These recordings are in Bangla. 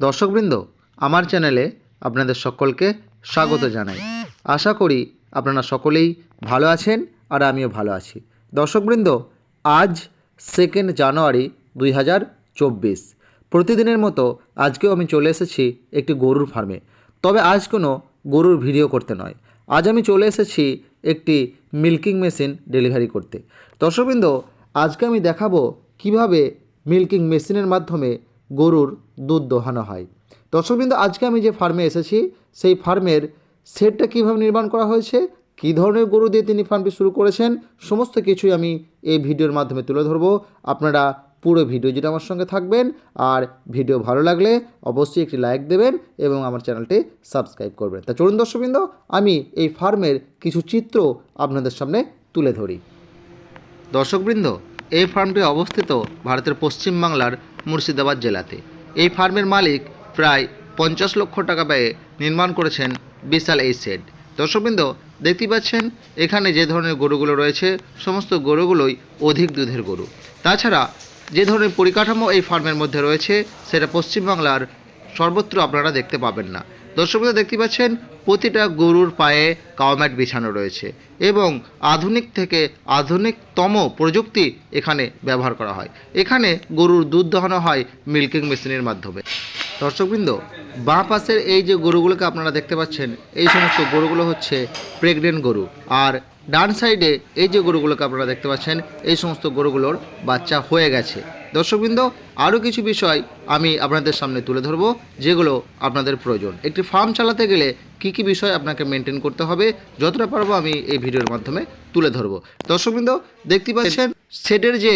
দর্শকবৃন্দ, আমার চ্যানেলে আপনাদের সকলকে স্বাগত জানাই। আশা করি আপনারা সকলেই ভালো আছেন আর আমিও ভালো আছি। দর্শকবৃন্দ, আজ সেকেন্ড জানুয়ারি দুই হাজার চব্বিশ। প্রতিদিনের মতো আজকেও আমি চলে এসেছি একটি গরুর ফার্মে তবে আজ কোনো গরুর ভিডিও করতে নয়। আজ আমি চলে এসেছি একটি মিল্কিং মেশিন ডেলিভারি করতে। দর্শকবৃন্দ, আজকে আমি দেখাবো কীভাবে মিল্কিং মেশিনের মাধ্যমে গরুর দুধ দোহানো হয়। দর্শকবৃন্দ, আজকে আমি যে ফার্মে এসেছি, সেই ফার্মের সেটটা কীভাবে নির্মাণ করা হয়েছে, কী ধরনের গরু দিয়ে তিনি ফার্মটি শুরু করেছেন, সমস্ত কিছুই আমি এই ভিডিওর মাধ্যমে তুলে ধরবো। আপনারা পুরো ভিডিও যেটা আমার সঙ্গে থাকবেন, আর ভিডিও ভালো লাগলে অবশ্যই একটি লাইক দেবেন এবং আমার চ্যানেলটি সাবস্ক্রাইব করবেন। তা চলুন দর্শকবৃন্দ, আমি এই ফার্মের কিছু চিত্র আপনাদের সামনে তুলে ধরি। দর্শকবৃন্দ, এই ফার্মটি অবস্থিত ভারতের পশ্চিমবাংলার মুর্শিদাবাদ জেলাতে। এই ফার্মের মালিক প্রায় পঞ্চাশ লক্ষ টাকা ব্যয়ে নির্মাণ করেছেন বিশাল এই শেড দর্শকবৃন্দ দেখতে পাচ্ছেন, এখানে যে ধরনের গরুগুলো রয়েছে, সমস্ত গরুগুলোই অধিক দুধের গরু। তাছাড়া যে ধরনের পরিকাঠামো এই ফার্মের মধ্যে রয়েছে, সেটা পশ্চিমবাংলার সর্বত্র আপনারা দেখতে পাবেন না। দর্শকরা দেখতে পাচ্ছেন, প্রতিটা গরুর পায়ে কাওম্যাট বিছানো রয়েছে এবং আধুনিক থেকে আধুনিকতম প্রযুক্তি এখানে ব্যবহার করা হয়। এখানে গরুর দুধ দহানো হয় মিল্কিং মেশিনের মাধ্যমে। দর্শকবৃন্দ, বাঁ পাশের এই যে গরুগুলোকে আপনারা দেখতে পাচ্ছেন, এই সমস্ত গরুগুলো হচ্ছে প্রেগনেন্ট গরু। আর ডান সাইডে এই যে গরুগুলোকে আপনারা দেখতে পাচ্ছেন, এই সমস্ত গরুগুলোর বাচ্চা হয়ে গেছে। দর্শকবৃন্দ, আরও কিছু বিষয় আমি আপনাদের সামনে তুলে ধরবো, যেগুলো আপনাদের প্রয়োজন। একটি ফার্ম চালাতে গেলে কি কি বিষয় আপনাকে মেনটেন করতে হবে, যতটা পারব আমি এই ভিডিওর মাধ্যমে তুলে ধরব। দর্শকবৃন্দ, দেখতে পাচ্ছেন শেডের যে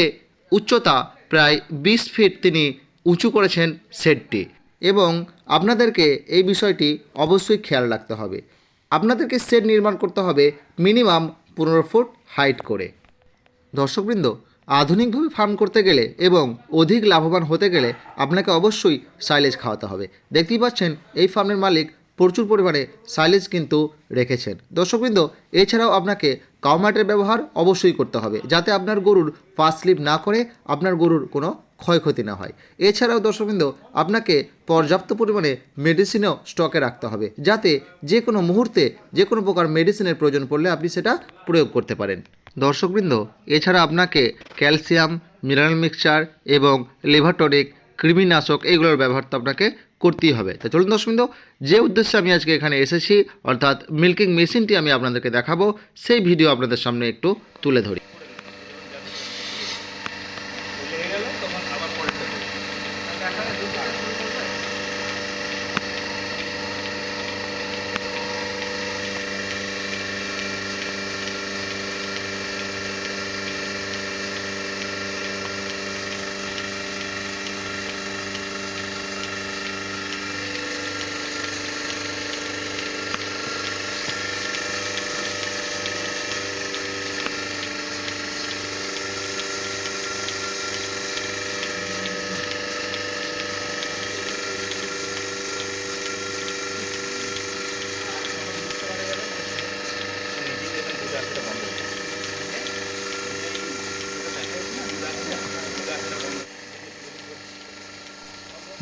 উচ্চতা, প্রায় বিশ ফিট তিনি উঁচু করেছেন শেডটি এবং আপনাদেরকে এই বিষয়টি অবশ্যই খেয়াল রাখতে হবে। আপনাদেরকে শেড নির্মাণ করতে হবে মিনিমাম পনেরো ফুট হাইট করে। দর্শকবৃন্দ আধুনিকভাবে ফার্ম করতে গেলে এবং অধিক লাভবান হতে গেলে আপনাকে অবশ্যই সাইলেজ খাওয়াতে হবে। দেখতেই পাচ্ছেন, এই ফার্মের মালিক প্রচুর পরিমাণে সাইলেজ কিন্তু রেখেছেন। দর্শকবৃন্দ, এছাড়াও আপনাকে কাউমাটের ব্যবহার অবশ্যই করতে হবে, যাতে আপনার গরুর পা স্লিপ না করে আপনার গরুর কোনো ক্ষয়ক্ষতি না হয়। এছাড়াও দর্শকবৃন্দ, আপনাকে পর্যাপ্ত পরিমাণে মেডিসিনও স্টকে রাখতে হবে, যাতে যে কোনো মুহূর্তে যে কোনো প্রকার মেডিসিনের প্রয়োজন পড়লে আপনি সেটা প্রয়োগ করতে পারেন। দর্শকবৃন্দ, এছাড়া আপনাকে ক্যালসিয়াম, মিনারেল মিক্সচার এবং লিভারটনিক কৃমিনাশক এইগুলোর ব্যবহার তো আপনাকে করতেই হবে। তো চলুন দর্শকবৃন্দ, যে উদ্দেশ্যে আমি আজকে এখানে এসেছি, অর্থাৎ মিল্কিং মেশিনটি আমি আপনাদেরকে দেখাবো, সেই ভিডিও আপনাদের সামনে একটু তুলে ধরি।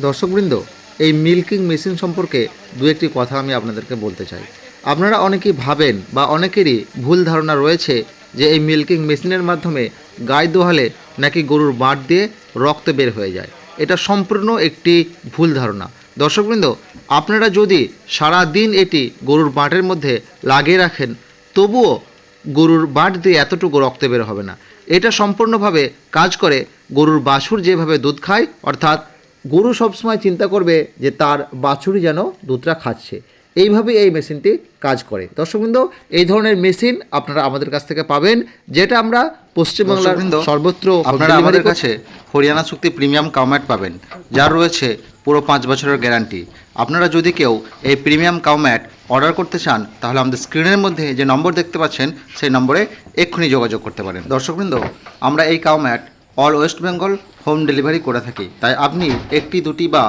দর্শকবৃন্দ, এই মিল্কিং মেশিন সম্পর্কে দু একটি কথা আমি আপনাদেরকে বলতে চাই। আপনারা অনেকেই ভাবেন বা অনেকেরই ভুল ধারণা রয়েছে যে এই মিল্কিং মেশিনের মাধ্যমে গায়ে দোহালে নাকি গরুর বাঁট দিয়ে রক্ত বের হয়ে যায়। এটা সম্পূর্ণ একটি ভুল ধারণা। দর্শকবৃন্দ, আপনারা যদি সারা দিন এটি গরুর বাঁটের মধ্যে লাগিয়ে রাখেন, তবুও গরুর বাঁট দিয়ে এতটুকু রক্ত বের হবে না। এটা সম্পূর্ণভাবে কাজ করে গরুর বাছুর যেভাবে দুধ খায়, অর্থাৎ গরু সবসময় চিন্তা করবে যে তার বাছুরি যেন দুধটা খাচ্ছে। এইভাবেই এই মেশিনটি কাজ করে। দর্শকবৃন্দ এই ধরনের মেশিন আপনারা আমাদের কাছ থেকে পাবেন যেটা আমরা পশ্চিমবাংলার সর্বত্র আপনারা আমাদের কাছে হরিয়ানা চুক্তি প্রিমিয়াম কাউম্যাট পাবেন যার রয়েছে পুরো পাঁচ বছরের গ্যারান্টি। আপনারা যদি কেউ এই প্রিমিয়াম কাউম্যাট অর্ডার করতে চান তাহলে আমাদের স্ক্রিনের মধ্যে যে নম্বর দেখতে পাচ্ছেন সেই নম্বরে এক্ষুনি যোগাযোগ করতে পারেন। দর্শকবৃন্দ আমরা এই Cowmat all West Bengal home delivery করে থাকি। তাই আপনি একটি, দুটি বা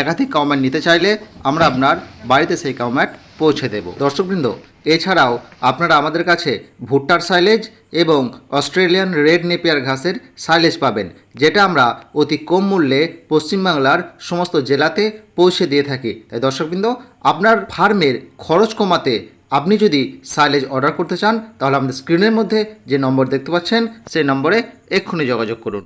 একাধিক কাউম্যাট নিতে চাইলে আমরা আপনার বাড়িতে সেই কাউম্যাট পৌঁছে দেব। দর্শকবৃন্দ, এছাড়াও আপনারা আমাদের কাছে ভুট্টার সাইলেজ এবং অস্ট্রেলিয়ান রেড নেপিয়ার ঘাসের সাইলেজ পাবেন, যেটা আমরা অতি কম মূল্যে পশ্চিমবাংলার সমস্ত জেলাতে পৌঁছে দিয়ে থাকি। তাই দর্শকবৃন্দ, আপনার ফার্মের খরচ কমাতে আপনি যদি সাইলেজ অর্ডার করতে চান, তাহলে আমাদের স্ক্রিনের মধ্যে যে নম্বর দেখতে পাচ্ছেন, সেই নম্বরে এক্ষুনি যোগাযোগ করুন।